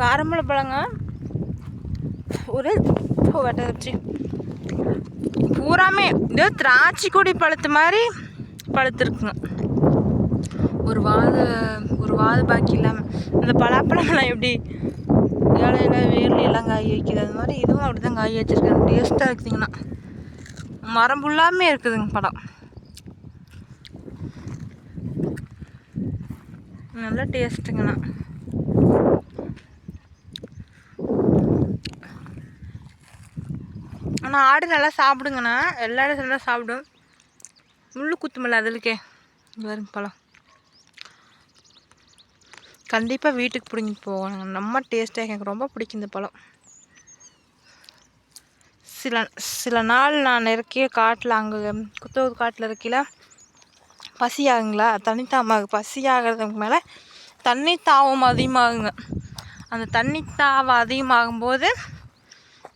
காரமலை பழங்க. ஒரு வட்டி பூராமே இதோ திராட்சை கொடி பழுத்து மாதிரி பழுத்துருக்குங்க. ஒரு வாத ஒரு வாத பாக்கி இல்லாமல் இந்த பலாப்பழம்லாம் எப்படி? இலையில வேர்ல எல்லாம் காய் வைக்கிது அது மாதிரி இதுவும் அப்படி தான் காய் வச்சிருக்காங்க டேஸ்ட்டாக இருக்குதுங்கன்னா மரம் ஃபுல்லாமே இருக்குதுங்க பழம். நல்லா டேஸ்ட்டுங்கண்ணா ஆனால் ஆடு நல்லா சாப்பிடுங்கண்ணா. எல்லா இடத்துல நல்லா சாப்பிடும். முள்ளு குத்துமில்ல அதுலக்கே. இங்க பாருங்க பழம். கண்டிப்பாக வீட்டுக்கு பிடிங்கிட்டு போகணுங்க நம்ம டேஸ்ட்டாக எனக்கு ரொம்ப பிடிக்கும் இந்த பழம். சில சில நாள் நான் இறக்கிய காட்டில் அங்கே குத்தவது காட்டில் இருக்கையில் பசி ஆகுங்களா தண்ணி தாமாக. பசி ஆகிறதுக்கு மேலே தண்ணி தாவம் அதிகமாகுங்க. அந்த தண்ணி தாவம் அதிகமாகும்போது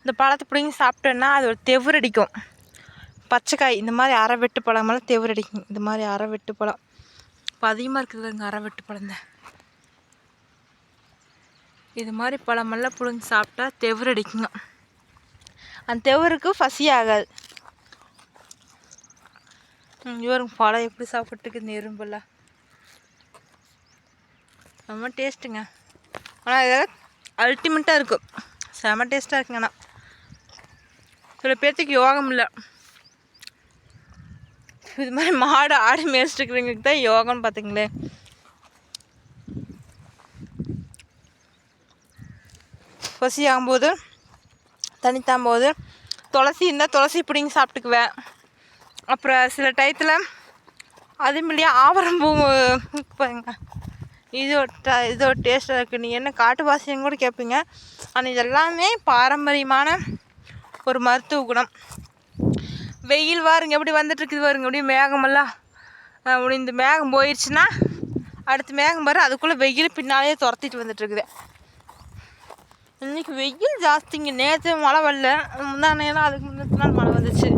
இந்த பழத்தை பிடிங்கி சாப்பிட்டோன்னா அது ஒரு தெவுரடிக்கும். பச்சைக்காய் இந்த மாதிரி அரை வெட்டு பழமெல்லாம் தெவுரடிக்கும். இந்த மாதிரி அரை வெட்டு பழம். இப்போ அதிகமாக இருக்குதுங்க அரை வெட்டு பழம் தான். இது மாதிரி பழமெல்லாம் பிடுங்கி சாப்பிட்டா தெவுரடிக்குங்க. அந்த தெவுருக்கு பசி ஆகாது. இவருங்க பழம் எப்படி சாப்பிட்டுருக்கு இந்த எறும்பெல்லாம்? ரொம்ப டேஸ்ட்டுங்க ஆனால் இதெல்லாம் அல்டிமேட்டாக இருக்கும். செம டேஸ்ட்டாக இருக்குங்க ஆனால் சில பேர்த்துக்கு யோகம் இல்லை. இது மாதிரி மாடு ஆடு மேய்ச்சிட்டுக்கிறவங்களுக்கு தான் யோகம்னு பார்த்துங்களேன் பசி ஆகும்போது தனித்தாகும்போது துளசி இருந்தால் துளசி பிடிங்கி சாப்பிட்டுக்குவேன். அப்புறம் சில டயத்தில் அதுமில்லையா ஆவரம் பூ பாருங்க இது ஒரு ட- இது ஒரு டேஸ்ட்டாக இருக்குது நீ என்ன காட்டுவாசின்னு கூட கேட்பீங்க ஆனால் இதெல்லாமே பாரம்பரியமான ஒரு மருத்துவ குணம். வெயில் பாருங்க எப்படி வந்துட்டுருக்குது பாருங்க அப்படியே மேகமெல்லாம் அப்படி இந்த மேகம் போயிடுச்சுன்னா அடுத்து மேகம் பாரு அதுக்குள்ளே வெயில் பின்னாலேயே துரத்திட்டு வந்துட்டுருக்குது. இன்றைக்கி இன்னைக்கு வெயில் ஜாஸ்திங்க. நேற்று மழை வரல. முந்தானேலாம் அதுக்கு முந்தின நாள் மழை வந்துச்சு.